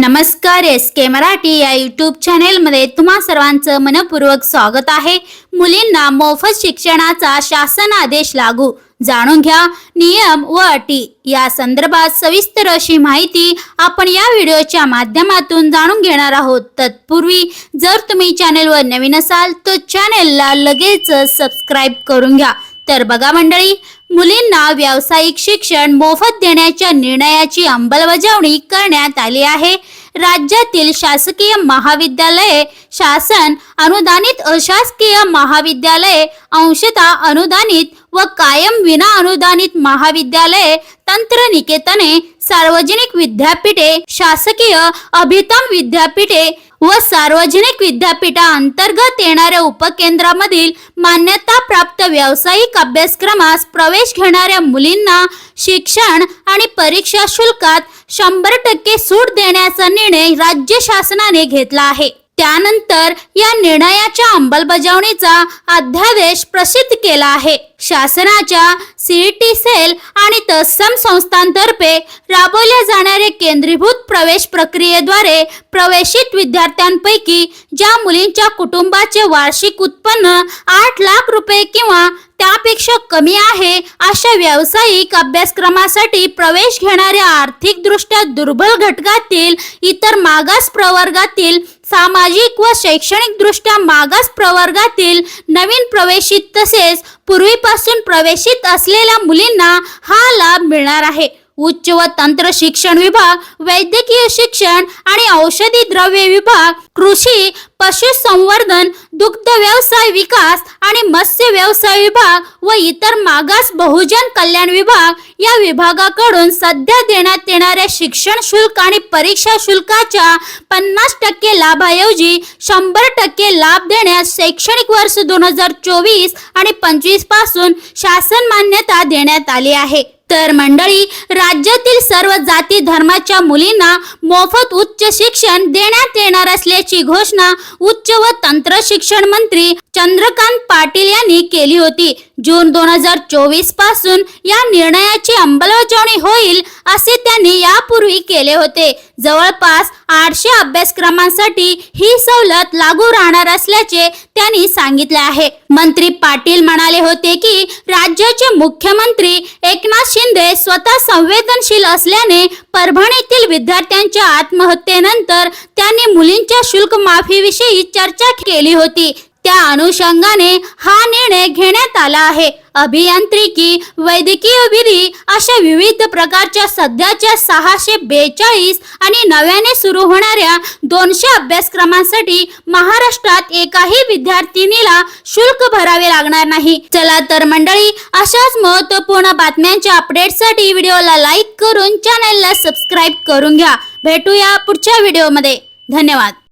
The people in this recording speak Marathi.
नमस्कार एस के मराठी या यूट्यूब चॅनेलमध्ये तुम्हा सर्वांचं मनपूर्वक स्वागत आहे. मुलींना मोफत शिक्षणाचा शासन आदेश लागू. जाणून घ्या नियम व अटी. या संदर्भात सविस्तर अशी माहिती आपण या व्हिडिओच्या माध्यमातून जाणून घेणार आहोत. तत्पूर्वी जर तुम्ही चॅनेलवर नवीन असाल तर चॅनेलला लगेच सबस्क्राईब करून घ्या. तर बघा मंडळी मुलींना व्यावसायिक शिक्षण मोफत देण्याच्या निर्णयाची अंमलबजावणी करण्यात आली आहे. राज्यातील शासकीय महाविद्यालये शासन अनुदानित अशासकीय महाविद्यालये अंशतः अनुदानित व कायम विना अनुदानित महाविद्यालये तंत्रनिकेतने सार्वजनिक विद्यापीठे शासकीय अभितम विद्यापीठे व सार्वजनिक विद्यापीठाअंतर्गत येणाऱ्या उपकेंद्रामधील मान्यता प्राप्त व्यावसायिक अभ्यासक्रमास प्रवेश घेणाऱ्या मुलींना शिक्षण आणि परीक्षा शुल्कात शंभर टक्के सूट देण्याचा निर्णय राज्य शासनाने घेतला आहे. त्यानंतर या निर्णयाच्या अंमलबजावणीचा अध्यादेश प्रसिद्ध केला आहे. शासनाच्या सीईटी सेल आणि तत्सम संस्थांतर्फे राबवल्या जाणाऱ्या केंद्रीभूत प्रवेश प्रक्रियेद्वारे प्रवेशित विद्यार्थ्यांपैकी ज्या मुलींच्या कुटुंबाचे वार्षिक उत्पन्न आठ लाख रुपये किंवा त्यापेक्षा कमी आहे अशा व्यावसायिक अभ्यासक्रमासाठी प्रवेश घेणाऱ्या आर्थिकदृष्ट्या दुर्बल घटकातील इतर मागास प्रवर्गातील सामाजिक व शैक्षणिक दृष्ट्या मागास प्रवर्गातील नवीन प्रवेशित तसेच पूर्वीपासून प्रवेशित असलेल्या मुलींना हा लाभ मिळणार आहे. उच्च व तंत्र शिक्षण विभाग वैद्यकीय शिक्षण आणि औषधी द्रव्य विभाग कृषी पशुसंवर्धन दुग्ध व्यवसाय विकास आणि मत्स्य व्यवसाय विभाग व इतर मागास बहुजन कल्याण विभाग या विभागाकडून सध्या देण्यात येणाऱ्या शिक्षण शुल्क आणि परीक्षा शुल्काच्या पन्नास टक्के लाभाऐवजी शंभर टक्के लाभ देण्यास शैक्षणिक वर्ष दोन हजार चोवीस आणि पंचवीसपासून शासन मान्यता देण्यात आली आहे. तर मंडळी राज्यातील सर्व जाती धर्माच्या मुलींना मोफत उच्च शिक्षण देण्यात येणार असल्याची घोषणा उच्च व तंत्र शिक्षण मंत्री चंद्रकांत पाटील यांनी केली होती. जून दोन हजार चोवीसपासून या निर्णयाची अंमलबजावणी होईल असे त्यांनी यापूर्वी केले होते. जवळपास आठशे अभ्यासक्रमांसाठी ही सवलत लागू राहणार असल्याचे त्यांनी सांगितले आहे. मंत्री पाटील म्हणाले होते की राज्याचे मुख्यमंत्री एकनाथ शिंदे स्वतः संवेदनशील असल्याने परभणीतील विद्यार्थ्यांच्या आत्महत्येनंतर त्यांनी मुलींच्या शुल्क माफीविषयी चर्चा केली होती. त्या अनुषंगाने हा निर्णय घेण्यात आला आहे. अभियांत्रिकी वैद्यकीय विधी अशा विविध प्रकारच्या सध्याच्या सहाशे बेचाळीस आणि नव्याने सुरू होणाऱ्या दोनशे अभ्यासक्रमांसाठी महाराष्ट्रात एकाही विद्यार्थिनीला शुल्क भरावे लागणार नाही. चला तर मंडळी अशाच महत्त्वपूर्ण बातम्यांच्या अपडेटसाठी व्हिडिओला लाईक करून चॅनलला सबस्क्राईब करून घ्या. भेटूया पुढच्या व्हिडिओमध्ये. धन्यवाद.